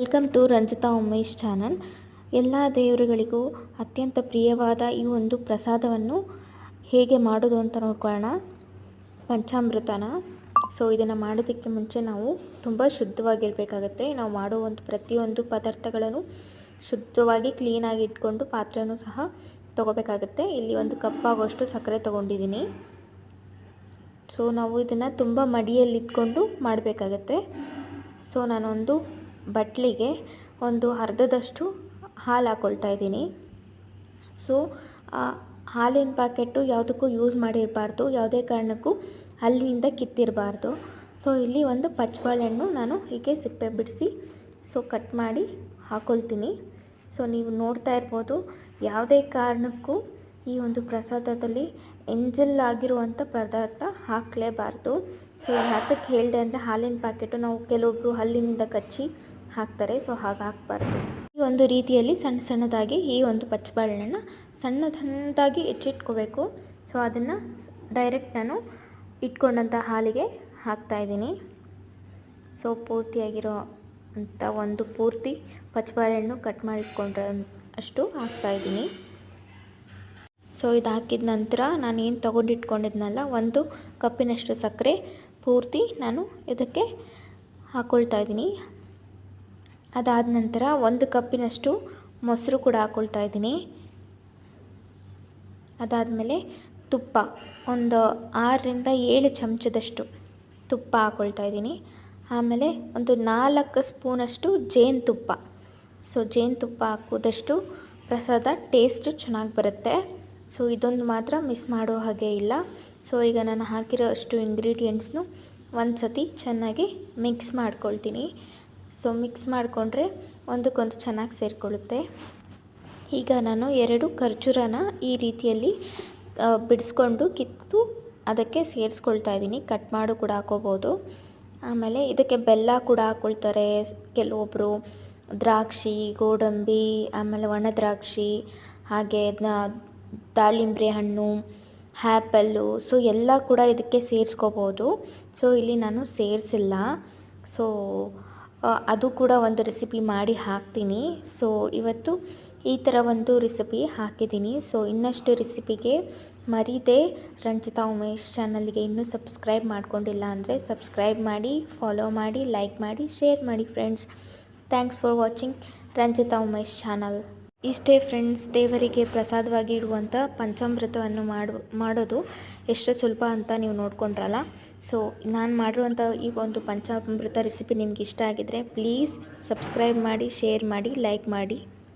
Welcome to Ranjita Umesh channel. ಎಲ್ಲ ದೇವರುಗಳಿಗೂ ಅತ್ಯಂತ ಪ್ರಿಯವಾದ ಈ ಒಂದು ಪ್ರಸಾದವನ್ನು ಹೇಗೆ ಮಾಡೋದು ಅಂತ ನೋಡ್ಕೊಳ್ಳೋಣ. ಪಂಚಾಮೃತನ. ಸೊ, ಇದನ್ನು ಮಾಡೋದಕ್ಕೆ ಮುಂಚೆ ನಾವು ತುಂಬ ಶುದ್ಧವಾಗಿರಬೇಕಾಗತ್ತೆ. ನಾವು ಮಾಡೋ ಒಂದು ಪ್ರತಿಯೊಂದು ಪದಾರ್ಥಗಳನ್ನು ಶುದ್ಧವಾಗಿ ಕ್ಲೀನಾಗಿ ಇಟ್ಕೊಂಡು ಪಾತ್ರೆಯೂ ಸಹ ತೊಗೋಬೇಕಾಗತ್ತೆ. ಇಲ್ಲಿ ಒಂದು ಕಪ್ಪಾಗುವಷ್ಟು ಸಕ್ಕರೆ ತೊಗೊಂಡಿದ್ದೀನಿ. ಸೊ, ನಾವು ಇದನ್ನು ತುಂಬ ಮಡಿಯಲ್ಲಿ ಇಟ್ಕೊಂಡು ಮಾಡಬೇಕಾಗತ್ತೆ. ಸೊ, ನಾನೊಂದು ಬಟ್ಲಿಗೆ ಒಂದು ಅರ್ಧದಷ್ಟು ಹಾಲು ಹಾಕ್ಕೊಳ್ತಾ ಇದ್ದೀನಿ. ಸೊ ಹಾಲಿನ ಪ್ಯಾಕೆಟು ಯಾವುದಕ್ಕೂ ಯೂಸ್ ಮಾಡಿರಬಾರ್ದು. ಯಾವುದೇ ಕಾರಣಕ್ಕೂ ಅಲ್ಲಿಂದ ಕಿತ್ತಿರಬಾರ್ದು. ಸೊ ಇಲ್ಲಿ ಒಂದು ಪಚ್ಚಬಾಳೆಹಣ್ಣು ನಾನು ಹೀಗೆ ಸಿಪ್ಪೆ ಬಿಡಿಸಿ ಸೊ ಕಟ್ ಮಾಡಿ ಹಾಕ್ಕೊಳ್ತೀನಿ ಸೊ ನೀವು ನೋಡ್ತಾ ಇರ್ಬೋದು, ಯಾವುದೇ ಕಾರಣಕ್ಕೂ ಈ ಒಂದು ಪ್ರಸಾದದಲ್ಲಿ ಎಂಜಲ್ ಆಗಿರುವಂಥ ಪದಾರ್ಥ ಹಾಕಲೇಬಾರ್ದು. ಸೊ ಯಾತಕ್ಕೆ ಹೇಳಿದೆ ಅಂದರೆ ಹಾಲಿನ ಪ್ಯಾಕೆಟು ನಾವು ಕೆಲವೊಬ್ಬರು ಹಲ್ಲಿನಿಂದ ಕಚ್ಚಿ ಹಾಕ್ತಾರೆ ಸೊ ಹಾಗೆ ಹಾಕಬಾರ್ದು. ಈ ಒಂದು ರೀತಿಯಲ್ಲಿ ಸಣ್ಣ ಸಣ್ಣದಾಗಿ ಈ ಒಂದು ಪಚ್ಚಬಾಳೆಹಣ್ಣನ್ನು ಸಣ್ಣ ಸಣ್ಣದಾಗಿ ಹೆಚ್ಚಿಟ್ಕೋಬೇಕು. ಸೊ ಅದನ್ನು ಡೈರೆಕ್ಟ್ ನಾನು ಇಟ್ಕೊಂಡಂಥ ಹಾಲಿಗೆ ಹಾಕ್ತಾಯಿದ್ದೀನಿ ಸೊ ಪೂರ್ತಿಯಾಗಿರೋ ಅಂಥ ಒಂದು ಪೂರ್ತಿ ಪಚ್ಚಬಾಳೆಹಣ್ಣು ಕಟ್ ಮಾಡಿ ಅಷ್ಟು ಹಾಕ್ತಾಯಿದ್ದೀನಿ ಸೊ ಇದು ಹಾಕಿದ ನಂತರ ನಾನು ಏನು ತೊಗೊಂಡಿಟ್ಕೊಂಡಿದ್ನಲ್ಲ, ಒಂದು ಕಪ್ಪಿನಷ್ಟು ಸಕ್ಕರೆ ಪೂರ್ತಿ ನಾನು ಇದಕ್ಕೆ ಹಾಕ್ಕೊಳ್ತಾ ಇದ್ದೀನಿ. ಅದಾದ ನಂತರ ಒಂದು ಕಪ್ಪಿನಷ್ಟು ಮೊಸರು ಕೂಡ ಹಾಕ್ಕೊಳ್ತಾ ಇದ್ದೀನಿ. ಅದಾದಮೇಲೆ ತುಪ್ಪ, ಒಂದು ಆರರಿಂದ ಏಳು ಚಮಚದಷ್ಟು ತುಪ್ಪ ಹಾಕ್ಕೊಳ್ತಾ ಇದ್ದೀನಿ. ಆಮೇಲೆ ಒಂದು ನಾಲ್ಕು ಸ್ಪೂನಷ್ಟು ಜೇನುತುಪ್ಪ. ಸೊ, ಜೇನುತುಪ್ಪ ಹಾಕೋದಷ್ಟು ಪ್ರಸಾದ ಟೇಸ್ಟ್ ಚೆನ್ನಾಗಿ ಬರುತ್ತೆ. ಸೊ, ಇದೊಂದು ಮಾತ್ರ ಮಿಸ್ ಮಾಡೋ ಹಾಗೆ ಇಲ್ಲ. ಸೊ, ಈಗ ನಾನು ಹಾಕಿರೋ ಅಷ್ಟು ಇಂಗ್ರೀಡಿಯೆಂಟ್ಸ್ನು ಒಂದು ಸತಿ ಚೆನ್ನಾಗಿ ಮಿಕ್ಸ್ ಮಾಡ್ಕೊಳ್ತೀನಿ. ಸೊ ಮಿಕ್ಸ್ ಮಾಡಿಕೊಂಡ್ರೆ ಒಂದಕ್ಕೊಂದು ಚೆನ್ನಾಗಿ ಸೇರಿಕೊಳ್ಳುತ್ತೆ. ಈಗ ನಾನು ಎರಡು ಖರ್ಜೂರನ ಈ ರೀತಿಯಲ್ಲಿ ಬಿಡಿಸ್ಕೊಂಡು ಕಿತ್ತು ಅದಕ್ಕೆ ಸೇರಿಸ್ಕೊಳ್ತಾ ಇದ್ದೀನಿ. ಕಟ್ ಮಾಡು ಕೂಡ ಹಾಕೋಬೋದು. ಆಮೇಲೆ ಇದಕ್ಕೆ ಬೆಲ್ಲ ಕೂಡ ಹಾಕ್ಕೊಳ್ತಾರೆ ಕೆಲವೊಬ್ಬರು ದ್ರಾಕ್ಷಿ, ಗೋಡಂಬಿ, ಆಮೇಲೆ ಒಣ ದ್ರಾಕ್ಷಿ, ಹಾಗೆ ದಾಳಿಂಬ್ರೆ ಹಣ್ಣು ಹ್ಯಾಪಲ್ಲು ಸೊ ಎಲ್ಲ ಕೂಡ ಇದಕ್ಕೆ ಸೇರಿಸ್ಕೋಬೋದು. ಸೊ ಇಲ್ಲಿ ನಾನು ಸೇರಿಸಿಲ್ಲ. ಸೊ ಅದು ಕೂಡ ಒಂದು ರೆಸಿಪಿ ಮಾಡಿ ಹಾಕ್ತೀನಿ. ಸೊ ಇವತ್ತು ಈ ಥರ ಒಂದು ರೆಸಿಪಿ ಹಾಕಿದ್ದೀನಿ. ಸೊ ಇನ್ನಷ್ಟು ರೆಸಿಪಿಗೆ ಮರೀದೆ ರಂಜಿತಾ ಉಮೇಶ್ ಚಾನಲ್ಗೆ ಇನ್ನೂ ಸಬ್ಸ್ಕ್ರೈಬ್ ಮಾಡ್ಕೊಂಡಿಲ್ಲ ಅಂದರೆ ಸಬ್ಸ್ಕ್ರೈಬ್ ಮಾಡಿ ಫಾಲೋ ಮಾಡಿ ಲೈಕ್ ಮಾಡಿ ಶೇರ್ ಮಾಡಿ friends thanks for watching Ranjita Umesh channel ಇಷ್ಟೇ ಫ್ರೆಂಡ್ಸ್, ದೇವರಿಗೆ ಪ್ರಸಾದವಾಗಿ ಇಡುವಂಥ ಪಂಚಾಮೃತವನ್ನು ಮಾಡು, ಮಾಡೋದು ಎಷ್ಟು ಸುಲಭ ಅಂತ ನೀವು ನೋಡ್ಕೊಂಡ್ರಲ್ಲ. ಸೊ ನಾನು ಮಾಡಿರುವಂಥ ಈ ಒಂದು ಪಂಚಾಮೃತ ರೆಸಿಪಿ ನಿಮ್ಗೆ ಇಷ್ಟ ಆಗಿದರೆ ಪ್ಲೀಸ್ ಸಬ್ಸ್ಕ್ರೈಬ್ ಮಾಡಿ ಶೇರ್ ಮಾಡಿ ಲೈಕ್ ಮಾಡಿ.